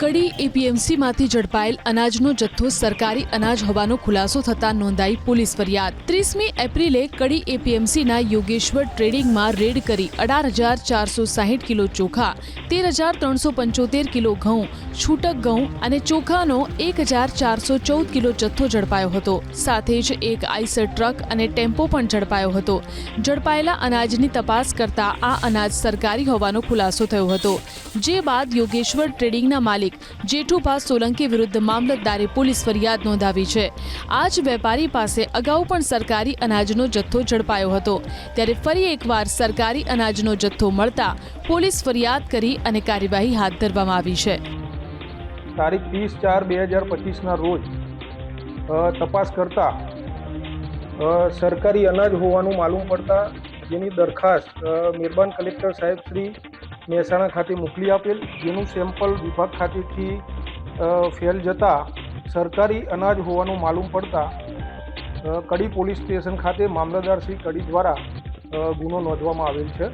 કડી એપીએમસીમાંથી ઝડપાયેલ અનાજનો જથ્થો સરકારી અનાજ હોવાનો ખુલાસો થતાં નોંધાઈ પોલીસ ફરિયાદ. ત્રીસમી એપ્રિલે કડી એપીએમસીના યોગેશ્વર ટ્રેડિંગમાં રેડ કરી અઢાર હજાર ચારસો સાહીઠ કિલો ચોખા, તેર હજાર ત્રણસો પંચોતેર કિલો ઘઉં, છૂટક ઘઉં અને ચોખાનો એક હજાર ચારસો ચૌદ કિલો જથ્થો ઝડપાયો હતો. સાથે જ એક આઈસર ટ્રક અને ટેમ્પો પણ ઝડપાયો હતો. ઝડપાયેલા અનાજની તપાસ કરતા આ અનાજ સરકારી હોવાનો ખુલાસો થયો હતો. જે બાદ યોગેશ્વર ટ્રેડિંગના માલિક જેઠુભા સોલંકી વિરુદ્ધ મામલતદારે પોલીસ ફરિયાદ નોંધાવી છે. આ જ વેપારી પાસે અગાઉ પણ સરકારી અનાજનો જથ્થો ઝડપાયો હતો. ત્યારે ફરી એકવાર સરકારી અનાજનો જથ્થો મળતા પોલીસ ફરિયાદ કરી અને કાર્યવાહી હાથ ધરવામાં આવી છે. તારીખ ત્રીસ ચાર બે હજાર પચીસના રોજ તપાસ કરતા સરકારી અનાજ હોવાનું માલુમ પડતા જેની દરખાસ્ત મહેરબાન કલેક્ટર સાહેબ શ્રી મહેસાણા ખાતે મોકલી આપેલ, જેનું સેમ્પલ વિભાગ ખાતેથી ફેલ જતા સરકારી અનાજ હોવાનું માલુમ પડતા કડી પોલીસ સ્ટેશન ખાતે મામલતદાર શ્રી કડી દ્વારા ગુનો નોંધવામાં આવેલ છે.